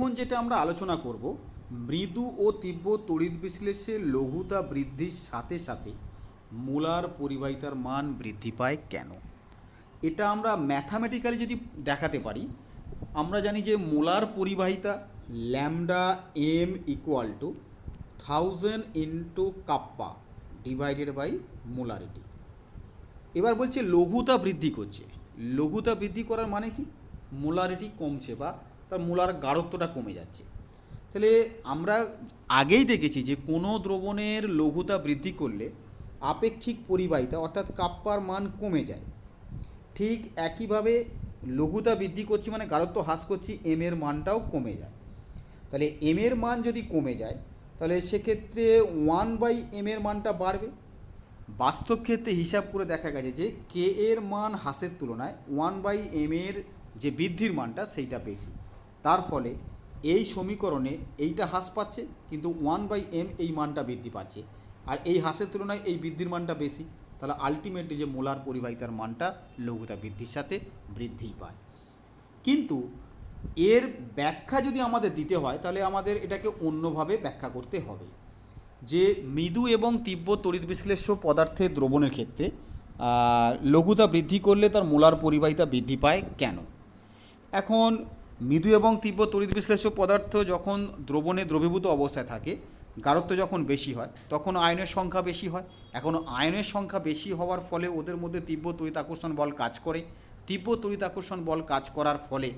এখন যেটা আমরা আলোচনা করব, মৃদু ও তীব্র তড়িৎ বিশ্লেষে লঘুতা বৃদ্ধির সাথে সাথে মোলার পরিবাহিতার মান বৃদ্ধি পায় কেন? এটা আমরা ম্যাথামেটিক্যালি যদি দেখাতে পারি, আমরা জানি যে মোলার পরিবাহিতা lambda M equal to thousand into kappa divided by molarity এবার বলছে লঘুতা বৃদ্ধি করছে। লঘুতা বৃদ্ধি করার মানে কি? মোলারিটি কমছে বা তার মূলার গাঢ়ত্বটা কমে যাচ্ছে। তাহলে আমরা আগেই দেখেছি যে কোনো দ্রবণের লঘুতা বৃদ্ধি করলে আপেক্ষিক পরিবাহিতা অর্থাৎ কাপ্পার মান কমে যায়। ঠিক একইভাবে লঘুতা বৃদ্ধি করছি মানে গাঢ়ত্ব হ্রাস করছি এম এর মানটাও কমে যায়। তাহলে এম এর মান যদি কমে যায়, তাহলে সেক্ষেত্রে ওয়ান বাই এম এর মানটা বাড়বে। বাস্তব ক্ষেত্রে হিসাব করে দেখা গেছে যে কে এর মান হ্রাসের তুলনায় ওয়ান বাই এম এর যে বৃদ্ধির মানটা, সেইটা বেশি। তার ফলে এই সমীকরণে এইটা হ্রাস পাচ্ছে, কিন্তু ওয়ান বাই এম এই মানটা বৃদ্ধি পাচ্ছে। আর এই হ্রাসের তুলনায় এই বৃদ্ধির মানটা বেশি। তাহলে আলটিমেটলি যে মোলার পরিবাহিতার মানটা লঘুতা বৃদ্ধির সাথে বৃদ্ধিই পায়। কিন্তু এর ব্যাখ্যা যদি আমাদের দিতে হয়, তাহলে আমাদের এটাকে অন্যভাবে ব্যাখ্যা করতে হবে। যে মৃদু এবং তীব্র তড়িৎ বিশ্লেষ্য পদার্থের দ্রবণের ক্ষেত্রে লঘুতা বৃদ্ধি করলে তার মোলার পরিবাহিতা বৃদ্ধি পায় কেন? এখন মৃদু এবং তীব্র তড়িৎ বিশ্লেষ্য পদার্থ যখন দ্রবণে দ্রবীভূত অবস্থায় থাকে, গাঢ়ত্ব যখন বেশি হয়, তখন আয়নের সংখ্যা বেশি হয়। এখন আয়নের সংখ্যা বেশি হওয়ার ফলে ওদের মধ্যে তীব্র তড়িৎ আকর্ষণ বল কাজ করে। তীব্র তড়িৎ আকর্ষণ বল কাজ করার ফলে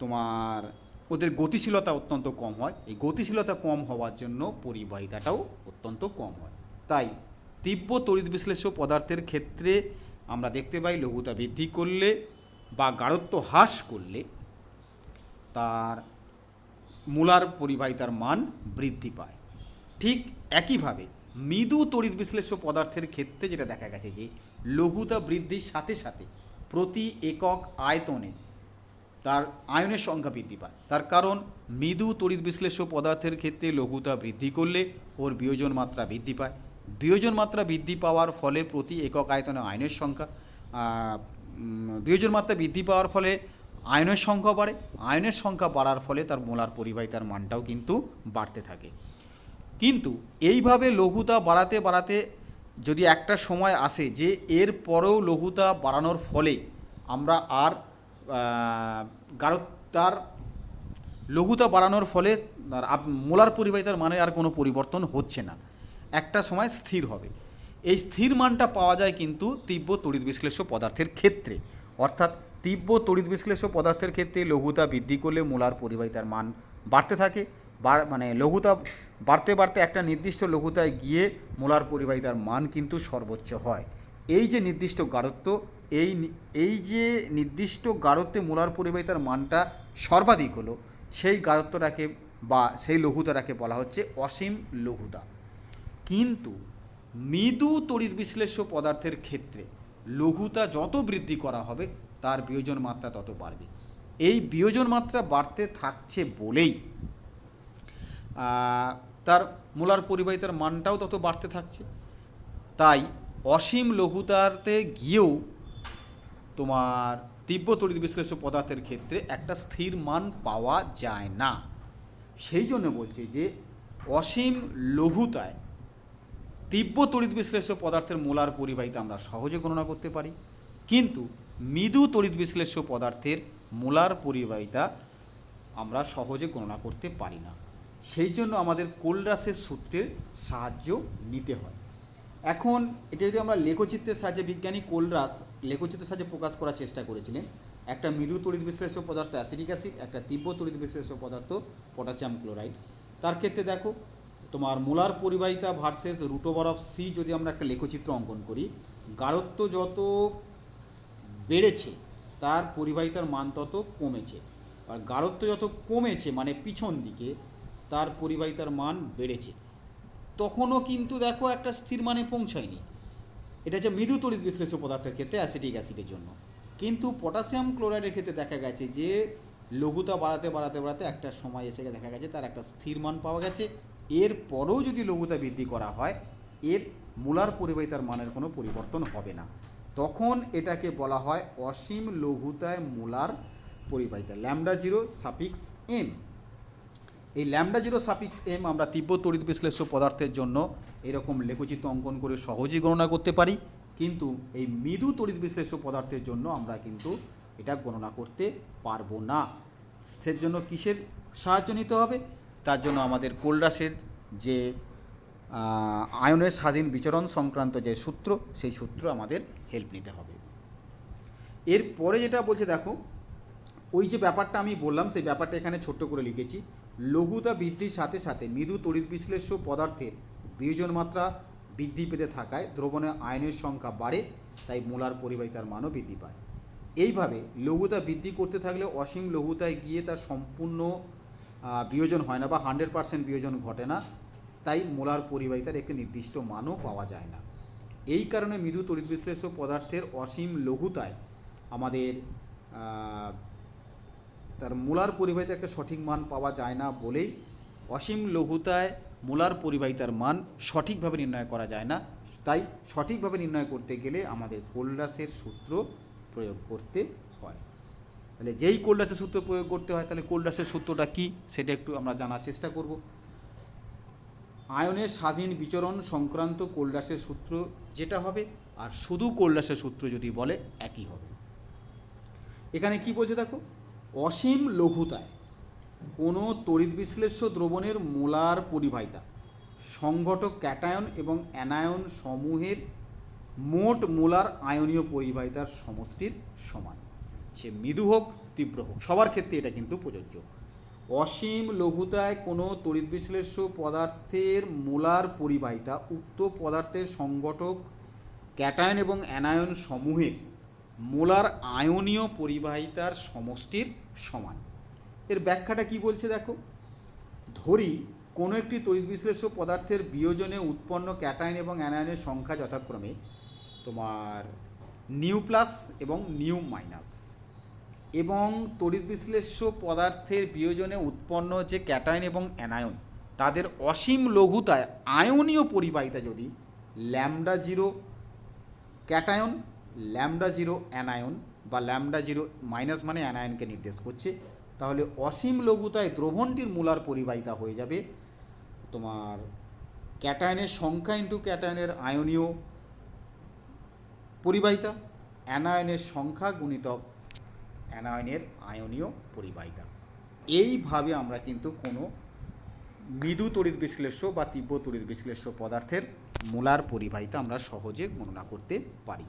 তোমার ওদের গতিশীলতা অত্যন্ত কম হয়। এই গতিশীলতা কম হওয়ার জন্য পরিবাহিতাটাও অত্যন্ত কম হয়। তাই তীব্র তড়িৎ বিশ্লেষ্য পদার্থের ক্ষেত্রে আমরা দেখতে পাই লঘুতা বৃদ্ধি করলে বা গাঢ়ত্ব হ্রাস করলে তার মূলার পরিবাহিতার মান বৃদ্ধি পায়। ঠিক একইভাবে মৃদু তড়িৎ বিশ্লেষ্য পদার্থের ক্ষেত্রে যেটা দেখা গেছে যে, লঘুতা বৃদ্ধির সাথে সাথে প্রতি একক আয়তনে তার আয়নের সংখ্যা বৃদ্ধি পায়। তার কারণ মৃদু তড়িৎ বিশ্লেষ্য পদার্থের ক্ষেত্রে লঘুতা বৃদ্ধি করলে ওর বিয়োজন মাত্রা বৃদ্ধি পায়। বিয়োজন মাত্রা বৃদ্ধি পাওয়ার ফলে প্রতি একক আয়তনে আয়নের সংখ্যা বিয়োজন মাত্রা বৃদ্ধি পাওয়ার ফলে আয়নের সংখ্যা বাড়ে। আয়নের সংখ্যা বাড়ার ফলে তার মোলার পরিবাহিতার মানটাও কিন্তু বাড়তে থাকে। কিন্তু এইভাবে লঘুতা বাড়াতে বাড়াতে যদি একটা সময় আসে যে এর পরেও লঘুতা বাড়ানোর ফলে আমরা আর গাঢ়তার লঘুতা বাড়ানোর ফলে মোলার পরিবাহিতার মানে আর কোনো পরিবর্তন হচ্ছে না। একটা সময় স্থির হবে। এই স্থির মানটা পাওয়া যায় কিন্তু তীব্র তড়িৎ বিশ্লেষ্য পদার্থের ক্ষেত্রে। অর্থাৎ তীব্র তড়িৎ বিশ্লেষ্য পদার্থের ক্ষেত্রে লঘুতা বৃদ্ধি করলে মোলার পরিবাহিতার মান বাড়তে থাকে। মানে লঘুতা বাড়তে বাড়তে একটা নির্দিষ্ট লঘুতায় গিয়ে মোলার পরিবাহিতার মান কিন্তু সর্বোচ্চ হয়। এই যে নির্দিষ্ট গাঢ়ত্ব, এই এই যে নির্দিষ্ট গাঢ়ত্বে মোলার পরিবাহিতার মানটা সর্বাধিক হলো, সেই গাঢ়ত্বটাকে বা সেই লঘুতাটাকে বলা হচ্ছে অসীম লঘুতা। কিন্তু মৃদু তড়িৎ বিশ্লেষ্য পদার্থের ক্ষেত্রে লঘুতা যত বৃদ্ধি করা হবে তার বিয়োজন মাত্রা তত বাড়বে। এই বিয়োজন মাত্রা বাড়তে থাকছে বলেই তার মোলার পরিবাহিতার মানটাও তত বাড়তে থাকছে। তাই অসীম লঘুতাতে গিয়েও তোমার তীব্র তড়িৎ বিশ্লেষ্য পদার্থের ক্ষেত্রে একটা স্থির মান পাওয়া যায় না। সেই জন্য বলছি যে অসীম লঘুতায় তীব্র তড়িৎ বিশ্লেষ্য পদার্থের মোলার পরিবাহিতা আমরা সহজে গণনা করতে পারি। কিন্তু মৃদু তড়িৎ বিশ্লেষ্য পদার্থের মোলার পরিবাহিতা আমরা সহজে গণনা করতে পারি না। সেই জন্য আমাদের কোলরাসের সূত্রের সাহায্য নিতে হয়। এখন এটা যদি আমরা লেখচিত্রের সাহায্যে বিজ্ঞানী কোলরাস লেখচিত্রের সাহায্যে প্রকাশ করার চেষ্টা করেছিলেন, একটা মৃদু তড়িৎ বিশ্লেষ্য পদার্থ, অ্যাসিডিক অ্যাসিড, একটা তীব্র তড়িৎ বিশ্লেষ্য পদার্থ, পটাশিয়াম ক্লোরাইড। তার ক্ষেত্রে দেখো, তোমার মোলার পরিবাহিতা versus root over of C যদি আমরা একটা লেখচিত্র অঙ্কন করি, গাঢ়ত্ব যত বেড়েছে, তার পরিবাহিতার মান তত কমেছে। আর গাঢ়ত্ব যত কমেছে মানে পিছন দিকে, তার পরিবাহিতার মান বেড়েছে। তখনও কিন্তু দেখো একটা স্থির মানে পৌঁছায়নি। এটা হচ্ছে মৃদু তড়িৎ বিশ্লেষ্য পদার্থের ক্ষেত্রে অ্যাসিটিক অ্যাসিডের জন্য। কিন্তু পটাশিয়াম ক্লোরাইডের ক্ষেত্রে দেখা গেছে যে, লঘুতা বাড়াতে বাড়াতে বাড়াতে একটা সময় এসে দেখা গেছে তার একটা স্থির মান পাওয়া গেছে। এর পরেও যদি লঘুতা বৃদ্ধি করা হয়, এর মূলার পরিবাহিতার মানের কোনো পরিবর্তন হবে না। তখন এটাকে বলা হয় অসীম লঘুতায় মূলার পরিবাহিতা, ল্যামডা জিরো সাফিক্স এম। এই ল্যামডা জিরো সাপিক্স এম আমরা তীব্র তড়িৎ বিশ্লেষ্য পদার্থের জন্য এরকম লেখচিত্র অঙ্কন করে সহজেই গণনা করতে পারি। কিন্তু এই মৃদু তড়িৎ বিশ্লেষ্য পদার্থের জন্য আমরা কিন্তু এটা গণনা করতে পারব না। সের জন্য কিসের সাহায্য নিতে হবে? তার জন্য আমাদের কোল্ডাসের যে আয়নের স্বাধীন বিচরণ সংক্রান্ত যে সূত্র, সেই সূত্র আমাদের হেল্প নিতে হবে। এরপরে যেটা বলছে, দেখো, ওই যে ব্যাপারটা আমি বললাম, সেই ব্যাপারটা এখানে ছোট্ট করে লিখেছি। লঘুতা বৃদ্ধির সাথে সাথে মৃদু তড়িৎ বিশ্লেষ্য পদার্থের বিয়োজন মাত্রা বৃদ্ধি পেতে থাকায় দ্রবণে আয়নের সংখ্যা বাড়ে, তাই মোলার পরিবাহিতার মানও বৃদ্ধি পায়। এইভাবে লঘুতা বৃদ্ধি করতে থাকলে অসীম লঘুতায় গিয়ে তার সম্পূর্ণ বিয়োজন হয় না বা হান্ড্রেড পার্সেন্ট বিয়োজন ঘটে না। তাই মোলার পরিবাহিতার একটি নির্দিষ্ট মানও পাওয়া যায় না। এই কারণে মৃদু তড়িৎ বিশ্লেষ্য পদার্থের অসীম লঘুতায় আমাদের তার মোলার পরিবাহিতার একটা সঠিক মান পাওয়া যায় না বলেই অসীম লঘুতায় মোলার পরিবাহিতার মান সঠিকভাবে নির্ণয় করা যায় না। তাই সঠিকভাবে নির্ণয় করতে গেলে আমাদের কোল্ডাসের সূত্র প্রয়োগ করতে হয়। তাহলে যেই কোল্ডাসের সূত্র প্রয়োগ করতে হয়, তাহলে কোল্ডাসের সূত্রটা কী? সেটা একটু আমরা জানার চেষ্টা করব। আয়নের স্বাধীন বিচরণ সংক্রান্ত কোল্ডাসের সূত্র যেটা হবে আর শুধু কোল্ডাসের সূত্র যদি বলে একই হবে। এখানে কি বলছে দেখো? অসীম লঘুতায় কোনো তড়িৎ বিশ্লেষ্য দ্রবণের মোলার পরিবাহিতা, সংঘটক ক্যাটায়ন এবং অ্যানায়ন সমূহের মোট মোলার আয়নীয় পরিবাহিতার সমষ্টির সমান। সে মৃদু হোক, তীব্র হোক, সবার ক্ষেত্রে এটা কিন্তু প্রযোজ্য। অসীম লঘুতায় কোনো তড়িৎ বিশ্লেষ্য পদার্থের মোলার পরিবাহিতা উক্ত পদার্থের সংগঠক ক্যাটায়ন এবং অ্যানায়ন সমূহের মোলার আয়নীয় পরিবাহিতার সমষ্টির সমান। এর ব্যাখ্যাটা কি বলছে দেখো? ধরি, কোনো একটি তড়িৎ বিশ্লেষ্য পদার্থের বিয়োজনে উৎপন্ন ক্যাটায়ন এবং অ্যানায়নের সংখ্যা যথাক্রমে তোমার নিউ প্লাস এবং নিউ মাইনাস। এবং তড়িৎ বিশ্লেষ্য পদার্থের বিয়োজনে উৎপন্ন যে ক্যাটায়ন এবং অ্যানায়ন, তাদের অসীম লঘুতায় আয়নীয় পরিবাহিতা যদি lambda zero cation, lambda zero anion বা ল্যামডা জিরো মাইনাস মানে অ্যানায়নকে নির্দেশ করছে, তাহলে অসীম লঘুতায় দ্রবণটির মূলার পরিবাহিতা হয়ে যাবে তোমার ক্যাটায়নের সংখ্যা ইন্টু ক্যাটায়নের আয়নীয় পরিবাহিতা, অ্যানায়নের সংখ্যা গুণিতক অ্যানায়নের আয়নীয় পরিবাহিতা। এইভাবে আমরা কিন্তু কোনো মৃদু তড়িৎ বিশ্লেষ্য বা তীব্র তড়িৎ বিশ্লেষ্য পদার্থের মোলার পরিবাহিতা আমরা সহজে গণনা করতে পারি।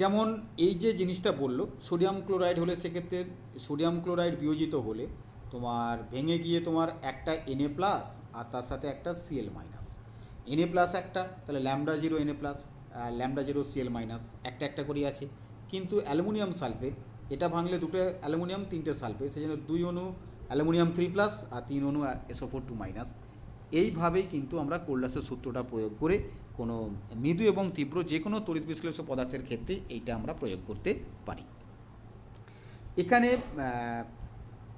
যেমন এই যে জিনিসটা বলল, সোডিয়াম ক্লোরাইড হলে সেক্ষেত্রে সোডিয়াম ক্লোরাইড বিয়োজিত হলে তোমার ভেঙে গিয়ে তোমার একটা এনএ প্লাস আর তার সাথে একটা সিএল মাইনাস এনএ প্লাস একটা, তাহলে lambda zero NA plus lambda zero CL minus একটা একটা করে আছে। কিন্তু অ্যালুমিনিয়াম সালফেট, এটা ভাঙলে দুটো অ্যালুমিনিয়াম, তিনটে সালফেট সেই জন্য দুই অণু অ্যালুমিনিয়াম থ্রি প্লাস আর তিন অণু এসও ফোর টু মাইনাস। এইভাবেই কিন্তু আমরা কোল্ডাসের সূত্রটা প্রয়োগ করে কোনো মৃদু এবং তীব্র যে কোনো তড়িৎ বিশ্লেষ্য পদার্থের ক্ষেত্রে এইটা আমরা প্রয়োগ করতে পারি। এখানে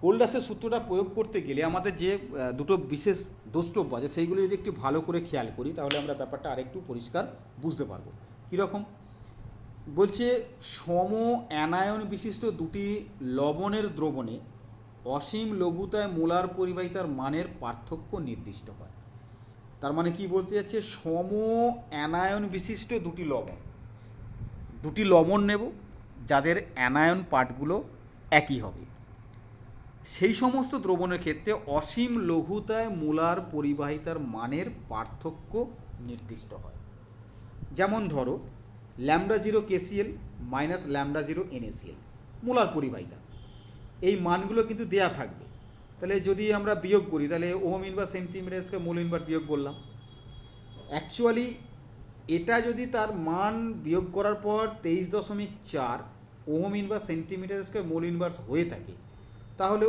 কোল্ডাসের সূত্রটা প্রয়োগ করতে গেলে আমাদের যে দুটো বিশেষ দ্রষ্টব্য আছে, সেইগুলো যদি একটু ভালো করে খেয়াল করি, তাহলে আমরা ব্যাপারটা আরেকটু পরিষ্কার বুঝতে পারব। কীরকম? বলছে, সম অ্যানায়ন বিশিষ্ট দুটি লবণের দ্রবণে অসীম লঘুতায় মোলার পরিবাহিতার মানের পার্থক্য নির্দিষ্ট হয়। তার মানে কি বলতে যাচ্ছে, সম অ্যানায়ন বিশিষ্ট দুটি লবণ। দুটি লবণ নেব, যাদের অ্যানায়ন পার্টগুলো একই হবে। সেই সমস্ত দ্রবণের ক্ষেত্রে অসীম লঘুতায় মোলার পরিবাহিতার মানের পার্থক্য নির্দিষ্ট হয়। যেমন ধরো lambda zero KCL minus lambda zero NACL, molar পরিবাহিতা। এই মানগুলো কিন্তু দেয়া থাকবে। তাহলে যদি আমরা বিয়োগ করি, তাহলে ওহম ইনভার সেন্টিমিটারসকে মোল ইনভার বিয়োগ করলাম। অ্যাকচুয়ালি এটা যদি তার মান বিয়োগ করার পর তেইশ দশমিক চার ohm inver centimetre square mole inverse হয়ে থাকে, তাহলে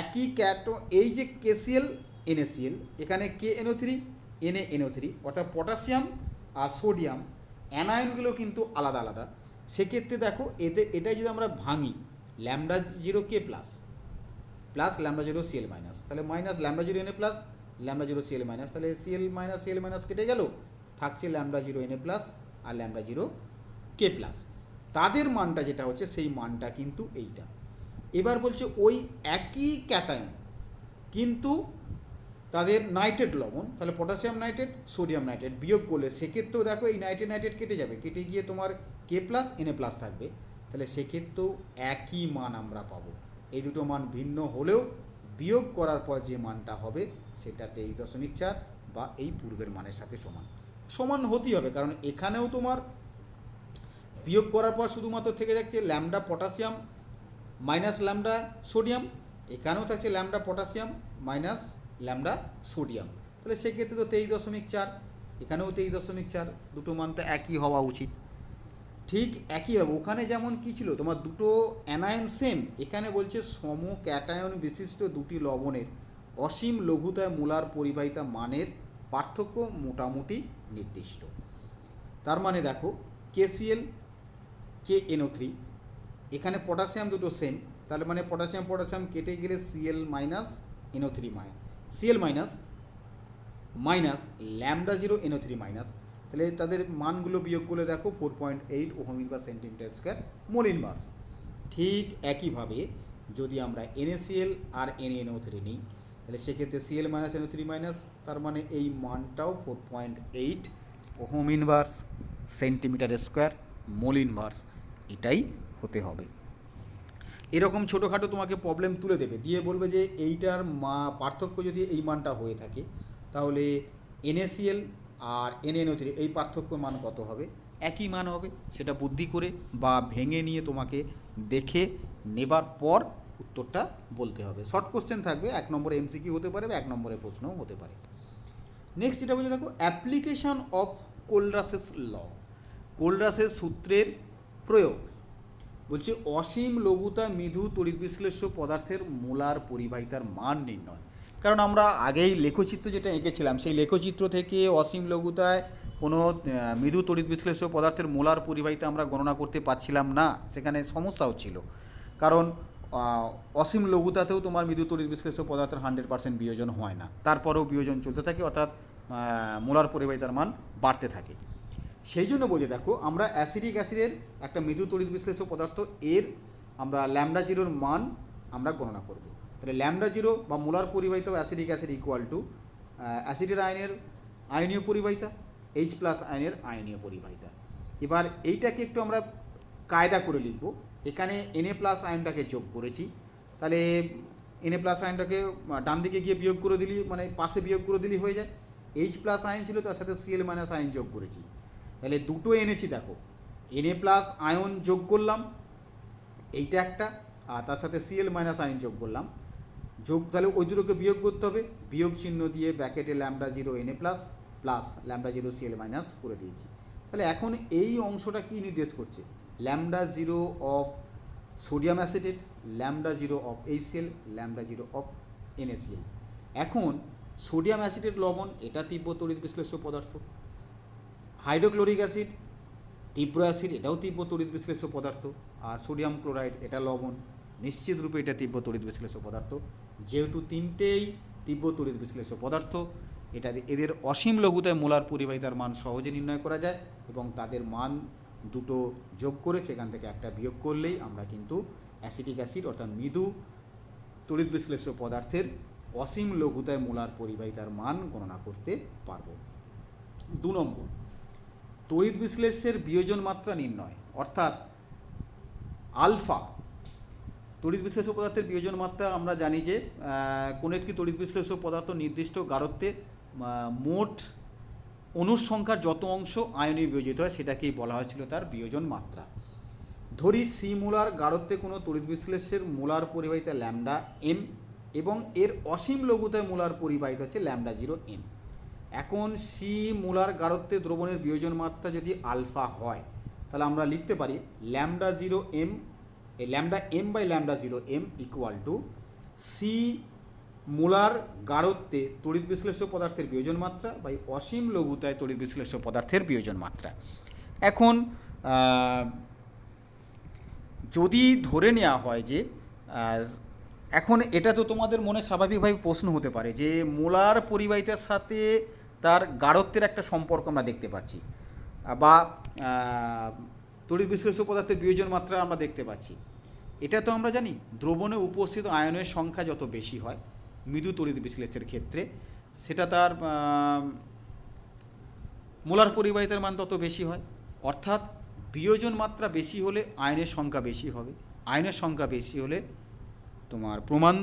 একই ক্যাটো এই যে কেসিএল এনএসিএল, এখানে K NO three NA NO three, অর্থাৎ পটাশিয়াম আর সোডিয়াম অ্যানায়নগুলো কিন্তু আলাদা আলাদা। সেক্ষেত্রে দেখো, এতে, এটাই যদি আমরা ভাঙি, lambda zero K plus plus lambda zero CL minus, তাহলে minus lambda zero NA plus, lambda zero CL minus, তাহলে সিএল মাইনাস সিএল মাইনাস কেটে গেল, থাকছে ল্যামডা জিরো এনএ প্লাস আর ল্যামডা জিরো কে প্লাস। তাদের মানটা যেটা হচ্ছে, সেই মানটা কিন্তু এইটা। এবার বলছে ওই একই ক্যাটায়ন, কিন্তু তাদের নাইট্রেট লবণ, তাহলে পটাশিয়াম নাইট্রেট সোডিয়াম নাইট্রেট বিয়োগ করলে সেক্ষেত্রেও দেখো এই নাইট্রেট নাইট্রেট কেটে যাবে। কেটে গিয়ে তোমার কে প্লাস এনএ প্লাস থাকবে। তাহলে সেক্ষেত্রেও একই মান আমরা পাবো। এই দুটো মান ভিন্ন হলেও বিয়োগ করার পর যে মানটা হবে সেটা তেইশ দশমিক চার বা এই পূর্বের মানের সাথে সমান। সমান হতেই হবে, কারণ এখানেও তোমার বিয়োগ করার পর শুধুমাত্র থেকে যাচ্ছে lambda potassium minus lambda sodium এখানেও থাকছে lambda potassium minus lambda sodium. তাহলে সেক্ষেত্রে তো তেইশ দশমিক চার, এখানেও তেইশ দশমিক চার, দুটো মান তো একই হওয়া উচিত। ঠিক একইভাবে ওখানে যেমন কি ছিল, তোমার দুটো অ্যানায়ন সেম এখানে বলছে সম ক্যাটায়ন বিশিষ্ট দুটি লবণের অসীম লঘুতায় মোলার পরিবাহিতা মানের পার্থক্য মোটামুটি নির্দিষ্ট। তার মানে দেখো কেসিএল কে এনও থ্রি এখানে পটাশিয়াম দুটো সেম তাহলে মানে পটাশিয়াম পটাশিয়াম কেটে গেলে CL minus NO three my CL minus minus lambda zero NO three minus তাহলে তাদের মানগুলো বিয়োগ করলে দেখো ফোর পয়েন্ট এইট ওহমিন বা সেন্টিমিটার স্কোয়ার মোল ইনভার্স ঠিক একইভাবে যদি আমরা এনএসিএল আর এনএনও থ্রি নিই, তাহলে সেক্ষেত্রে CL minus NO three minus তার মানে এই মানটাও four point eight ohm inverse centimetre square mole inverse এটাই হতে হবে। এরকম ছোটোখাটো তোমাকে প্রবলেম তুলে দেবে। দিয়ে বলবে যে এইটার মা, পার্থক্য যদি এই মানটা হয়ে থাকে, তাহলে এনএসিএল আর এনএনও থ্রি এই পার্থক্য মান কত হবে? একই মান হবে, সেটা বুদ্ধি করে বা ভেঙে নিয়ে তোমাকে দেখে নেবার পর উত্তরটা বলতে হবে। শর্ট কোশ্চেন থাকবে, এক নম্বরে এমসিকিউ হতে পারে বা এক নম্বরে প্রশ্নও হতে পারে। নেক্সট যেটা বলছে দেখো অ্যাপ্লিকেশন অফ কোলরাসেস ল কোলরাসেস সূত্রের প্রয়োগ। বলছে, অসীম লঘুতা মৃদু তড়িৎ বিশ্লেষ্য পদার্থের মোলার পরিবাহিতার মান নির্ণয়। কারণ আমরা আগেই লেখচিত্র যেটা এঁকেছিলাম, সেই লেখচিত্র থেকে অসীম লঘুতায় কোনো মৃদু তড়িৎ বিশ্লেষ্য পদার্থের মোলার পরিবাহিতা আমরা গণনা করতে পারছিলাম না, সেখানে সমস্যা হচ্ছিল। কারণ অসীম লঘুতাতেও তোমার মৃদু তড়িৎ বিশ্লেষ্য পদার্থের হান্ড্রেড পার্সেন্ট বিয়োজন হয় না। তারপরেও বিয়োজন চলতে থাকে, অর্থাৎ মোলার পরিবাহিতার মান বাড়তে থাকে। সেই জন্য বলে দেখো, আমরা অ্যাসিডিক অ্যাসিডের একটা মৃদু তড়িৎ বিশ্লেষ্য পদার্থ, এর আমরা ল্যামডা জিরোর মান আমরা গণনা করব। তাহলে ল্যামডা জিরো বা মোলার পরিবাহিতা অ্যাসিডিক অ্যাসিড ইকুয়াল টু অ্যাসিডের আয়নের আয়নীয় পরিবাহিতা এইচ প্লাস আয়নের আয়নীয় পরিবাহিতা। এবার এইটাকে একটু আমরা কায়দা করে লিখব। এখানে এনএ প্লাস আয়নটাকে যোগ করেছি। তাহলে এনএ প্লাস আয়নটাকে ডান দিকে গিয়ে বিয়োগ করে দিলি মানে পাশে বিয়োগ করে দিলি হয়ে যায়। এইচ প্লাস আয়ন ছিল, তার সাথে সিএল মাইনাস আয়ন যোগ করেছি। তাহলে দুটো এনেছি দেখো। এনএ প্লাস আয়ন যোগ করলাম, এইটা একটা, আর তার সাথে সিএল মাইনাস আয়ন যোগ করলাম। যোগ, তাহলে ওই দুটোকে বিয়োগ করতে হবে। বিয়োগ চিহ্ন দিয়ে ব্যাকেটে lambda zero NA plus plus lambda zero CL minus করে দিয়েছি। তাহলে এখন এই অংশটা কী নির্দেশ করছে? Lambda zero of sodium acetate lambda zero of HCL lambda zero of NACL এখন সোডিয়াম অ্যাসিটেট লবণ, এটা তীব্র তড়িৎ বিশ্লেষ্য পদার্থ। হাইড্রোক্লোরিক অ্যাসিড, তীব্র অ্যাসিড, এটাও তীব্র তড়িৎ বিশ্লেষ্য পদার্থ, আর সোডিয়াম ক্লোরাইড, এটা লবণ। নিশ্চিত রূপে এটা তীব্র তড়িৎ বিশ্লেষ্য পদার্থ। যেহেতু তিনটেই তীব্র তড়িৎ বিশ্লেষ্য পদার্থ, এটা এদের অসীম লঘুতায় মোলার পরিবাহিতার মান সহজে নির্ণয় করা যায় এবং তাদের মান দুটো যোগ করে সেখান থেকে একটা বিয়োগ করলেই আমরা কিন্তু অ্যাসিটিক অ্যাসিড, অর্থাৎ মৃদু তড়িৎ বিশ্লেষ্য পদার্থের অসীম লঘুতায় মোলার পরিবাহিতার মান গণনা করতে পারব। দু নম্বর তড়িৎ বিশ্লেষ্যের বিয়োজন মাত্রা নির্ণয়, অর্থাৎ আলফা তড়িৎ বিশ্লেষক পদার্থের বিয়োজন মাত্রা আমরা জানি যে কোনো একটি তড়িৎ বিশ্লেষক পদার্থ নির্দিষ্ট গারত্বে মোট অণুর সংখ্যার যত অংশ আয়নে বিয়োজিত হয় সেটাকেই বলা হয়েছিল তার বিয়োজন মাত্রা। ধরি সি মূলার গারত্বে কোনো তড়িৎ বিশ্লেষ্যের মূলার পরিবাহিতা ল্যামডা এম এবং এর অসীম লঘুতায় মূলার পরিবাহিতা হচ্ছে ল্যামডা জিরো এম। এখন সি মূলার গারত্বে দ্রবণের বিয়োজন মাত্রা যদি আলফা হয়, তাহলে আমরা লিখতে পারি ল্যামডা জিরো এম, এই lambda M by lambda zero M equal to C molar গাঢ়ত্বে তড়িৎ বিশ্লেষ্য পদার্থের বিয়োজন মাত্রা বাই অসীম লঘুতায় তড়িৎ বিশ্লেষ্য পদার্থের বিয়োজন মাত্রা। এখন যদি ধরে নেওয়া হয় যে এখন এটা তো তোমাদের মনে স্বাভাবিকভাবে প্রশ্ন হতে পারে যে মোলার পরিবাহিতার সাথে তার গাঢ়ত্বের একটা সম্পর্ক আমরা দেখতে পাচ্ছি। বা তড়িৎ বিশ্লেষ্য পদার্থের বিয়োজন মাত্রা আমরা দেখতে পাচ্ছি। এটা তো আমরা জানি, দ্রবণে উপস্থিত আয়নের সংখ্যা যত বেশি হয়, মৃদু তড়িৎ বিশ্লেষের ক্ষেত্রে, সেটা তার মোলার পরিবাহিতার মান তত বেশি হয়। অর্থাৎ বিয়োজন মাত্রা বেশি হলে আয়নের সংখ্যা বেশি হবে। আয়নের সংখ্যা বেশি হলে তোমার প্রমাণ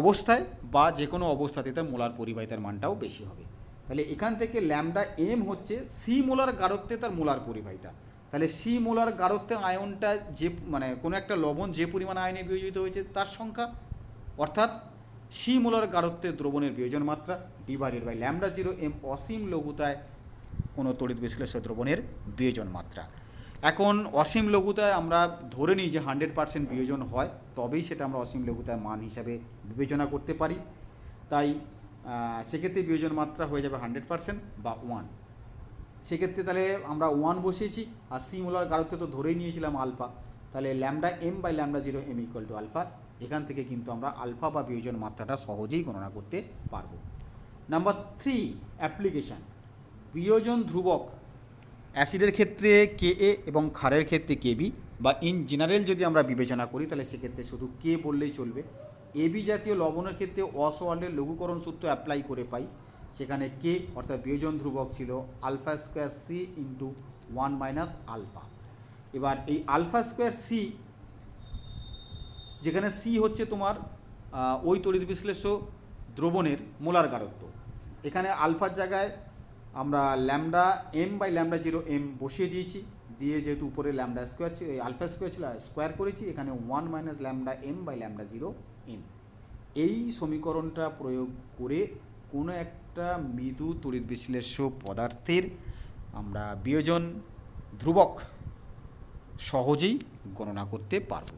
অবস্থায় বা যে কোনো অবস্থাতে তার মোলার পরিবাহিতার মানটাও বেশি হবে। তাহলে এখান থেকে ল্যামডা এম হচ্ছে সি মোলার গাঢ়ত্বে তার মোলার পরিবাহিতা। তাহলে সি মোলার গাঢ়ত্বে আয়নটা যে মানে কোনো একটা লবণ যে পরিমাণ আয়নে বিয়োজিত হয়েছে তার সংখ্যা। অর্থাৎ সি মোলার গাঢ়ত্বে দ্রবণের বিয়োজন মাত্রা divided by lambda zero M অসীম লঘুতায় কোনো তড়িৎ বিশ্লেষক দ্রবণের বিয়োজন মাত্রা। এখন অসীম লঘুতায় আমরা ধরে নিই যে হান্ড্রেড পার্সেন্ট বিয়োজন হয়, তবেই সেটা আমরা অসীম লঘুতার মান হিসাবে বিবেচনা করতে পারি। তাই সেক্ষেত্রে বিয়োজন মাত্রা হয়ে যাবে হান্ড্রেড পার্সেন্ট বা ওয়ান। সেক্ষেত্রে তাহলে আমরা ওয়ান বসিয়েছি, আর সি মোলার গাঢ়ত্ব তো ধরেই নিয়েছিলাম আলফা। তাহলে lambda M by lambda zero M equal to alpha, এখান থেকে কিন্তু আমরা আলফা বা বিয়োজন মাত্রাটা সহজেই গণনা করতে পারব। Number three, application. বিয়োজন ধ্রুবক অ্যাসিডের ক্ষেত্রে কে এ এবং ক্ষারের ক্ষেত্রে কে বি বা ইন জেনারেল যদি আমরা বিবেচনা করি, তাহলে সেক্ষেত্রে শুধু কে বললেই চলবে। এবি জাতীয় লবণের ক্ষেত্রে অসওয়ার্ডের লঘুকরণ সূত্র অ্যাপ্লাই করে পাই। সেখানে কে অর্থাৎ বিয়োজন ধ্রুবক ছিল alpha square C into one minus alpha. এবার এই আলফা স্কোয়ার সি, যেখানে সি হচ্ছে তোমার ওই তড়িৎ বিশ্লেষ্য দ্রবণের মোলার গাঢ়ত্ব। এখানে আলফার জায়গায় আমরা lambda M by lambda zero M বসিয়ে দিয়েছি। দিয়ে যেহেতু উপরে ল্যামডা স্কোয়ার ছিল আলফা স্কোয়ার ছিল স্কোয়ার করেছি, এখানে one minus lambda M by lambda zero M এই সমীকরণটা প্রয়োগ করে কোনো একটা মৃদু তড়িৎ বিশ্লেষ্য পদার্থের আমরা বিয়োজন ধ্রুবক সহজেই গণনা করতে পারব।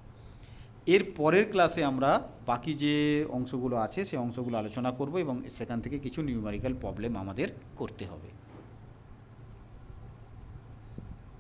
এর পরের ক্লাসে আমরা বাকি যে অংশগুলো আছে, সে অংশগুলো আলোচনা করব এবং সেখান থেকে কিছু নিউমারিক্যাল প্রবলেম আমাদের করতে হবে।